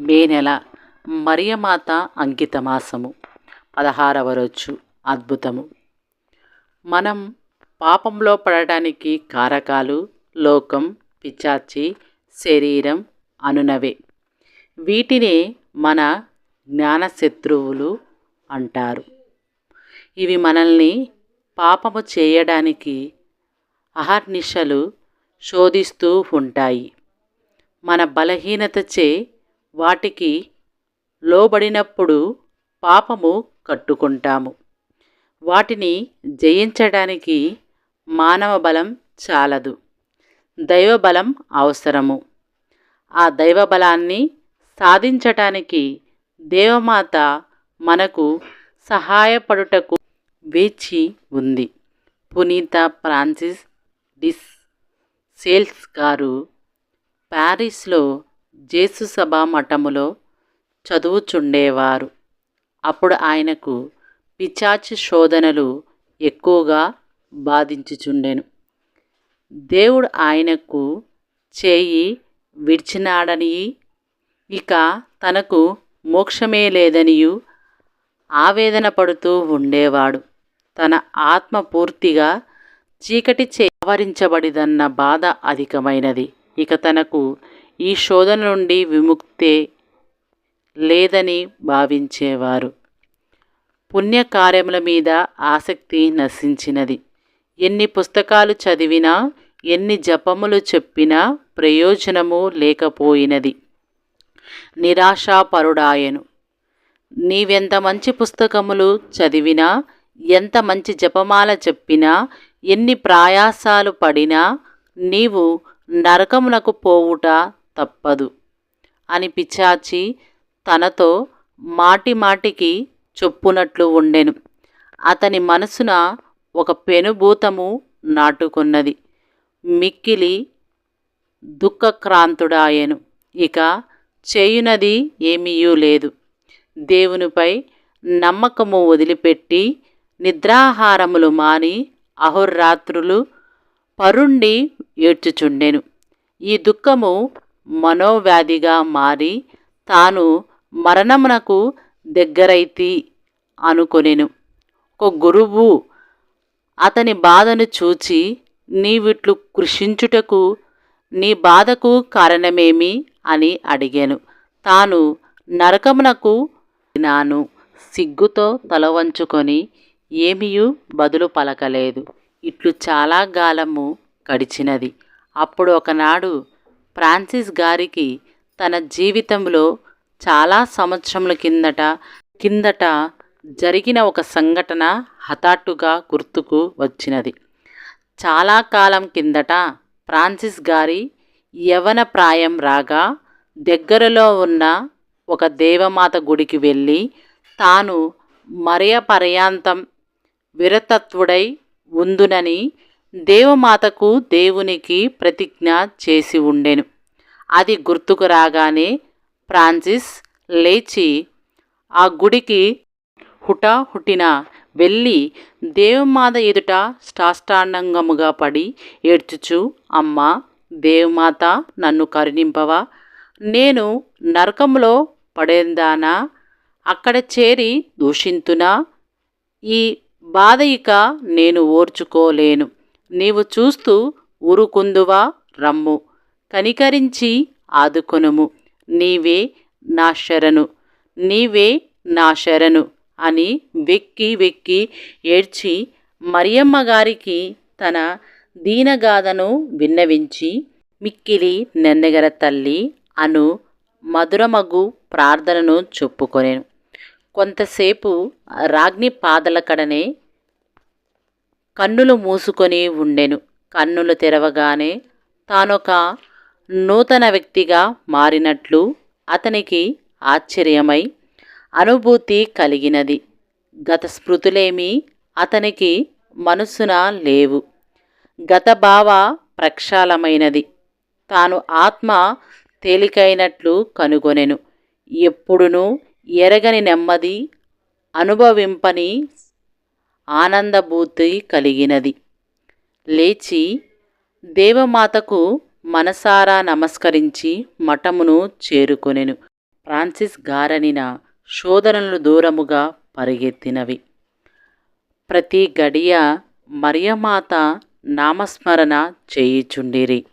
మే నెల మరియమాత అంకితమాసము. పదహారవ రోజు అద్భుతము. మనం పాపంలో పడటానికి కారకాలు లోకం పిచాచి శరీరం అనునవే. వీటినే మన జ్ఞాన శత్రువులు అంటారు. ఇవి మనల్ని పాపము చేయడానికి అహర్నిశలు శోధిస్తూ ఉంటాయి. మన బలహీనతచే వాటికి లోబడినప్పుడు పాపము కట్టుకుంటాము. వాటిని జయించడానికి మానవ బలం చాలదు. దైవబలం అవసరము. ఆ దైవబలాన్ని సాధించటానికి దేవమాత మనకు సహాయపడుటకు వేచి ఉంది. పునీత ఫ్రాన్సిస్ డిస్ సేల్స్ గారు ప్యారిస్లో జేసుసభా మఠములో చదువుచుండేవారు. అప్పుడు ఆయనకు పిచాచి శోధనలు ఎక్కువగా బాధించుచుండెను. దేవుడు ఆయనకు చేయి విడిచినాడని ఇక తనకు మోక్షమే లేదనియు ఆవేదన పడుతూ ఉండేవాడు. తన ఆత్మ పూర్తిగా చీకటి చే ఆవరించబడిదన్న బాధ అధికమైనది. ఇక తనకు ఈ శోధన నుండి విముక్తే లేదని భావించేవారు. పుణ్యకార్యముల మీద ఆసక్తి నశించినది. ఎన్ని పుస్తకాలు చదివినా ఎన్ని జపములు చెప్పినా ప్రయోజనము లేకపోయినది. నిరాశాపరుడాయను. నీవెంత మంచి పుస్తకములు చదివినా ఎంత మంచి జపమాల చెప్పినా ఎన్ని ప్రయాసాలు పడినా నీవు నరకమునకు పోవుట తప్పదు అని పిచాచి తనతో మాటి మాటికి చొప్పునట్లు ఉండెను. అతని మనసున ఒక పెనుభూతము నాటుకున్నది. మిక్కిలి దుఃఖక్రాంతుడాయను. ఇక చేయునది ఏమీయూ లేదు. దేవునిపై నమ్మకము వదిలిపెట్టి నిద్రాహారములు మాని అహోరాత్రులు పరుండి ఏడ్చుచుండెను. ఈ దుఃఖము మనోవ్యాధిగా మారి తాను మరణమునకు దగ్గరైతి అనుకొనెను. ఒక గురువు అతని బాధను చూచి నీవిట్లు కృషించుటకు నీ బాధకు కారణమేమి అని అడిగాను. తాను నరకమునకు నాను సిగ్గుతో తల వంచుకొని ఏమీయూ బదులు పలకలేదు. ఇట్లు చాలా కాలము గడిచినది. అప్పుడు ఒకనాడు ఫ్రాన్సిస్ గారికి తన జీవితంలో చాలా సంవత్సరముల కిందట కిందట జరిగిన ఒక సంఘటన హఠాత్తుగా గుర్తుకు వచ్చినది. చాలా కాలం కిందట ఫ్రాన్సిస్ గారి యవన ప్రాయం రాగా దగ్గరలో ఉన్న ఒక దేవమాత గుడికి వెళ్ళి తాను మరయ పర్యాంతం విరతత్వుడై ఉందునని దేవమాతకు దేవునికి ప్రతిజ్ఞ చేసి ఉండెను. అది గుర్తుకు రాగానే ఫ్రాన్సిస్ లేచి ఆ గుడికి హుటాహుటిన వెళ్ళి దేవమాత ఎదుట స్టాష్టాండంగముగా పడి ఏడ్చుచు అమ్మ దేవమాత నన్ను కరుణింపవా? నేను నరకంలో పడేందానా? అక్కడ చేరి దూషింతునా? ఈ బాధ ఇక నేను ఓర్చుకోలేను. నీవు చూస్తూ ఊరుకుందువా? రమ్ము. కనికరించి ఆదుకొనుము. నీవే నా శరణు. నీవే నా శరణు అని వెక్కి వెక్కి ఏడ్చి మరియమ్మ గారికి తన దీనగాథను విన్నవించి మిక్కిలి నెన్నెగర తల్లి అను మధురమగు ప్రార్థనను చెప్పుకొనేను. కొంతసేపు రాజ్ని పాదల కడనే కన్నులు మూసుకొని ఉండెను. కన్నులు తెరవగానే తానొక నూతన వ్యక్తిగా మారినట్లు అతనికి ఆశ్చర్యమై అనుభూతి కలిగినది. గత స్మృతులేమీ అతనికి మనసున లేవు. గత భావ ప్రక్షాళమైనది. తాను ఆత్మ తేలికైనట్లు కనుగొనెను. ఎప్పుడునూ ఎరగని నెమ్మది అనుభవింపని ఆనందభూతి కలిగినది. లేచి దేవమాతకు మనసారా నమస్కరించి మఠమును చేరుకొనెను. ఫ్రాన్సిస్ గారనిన శోధనలు దూరముగా పరిగెత్తినవి. ప్రతి గడియ మరియమాత నామస్మరణ చేయిచుండిరి.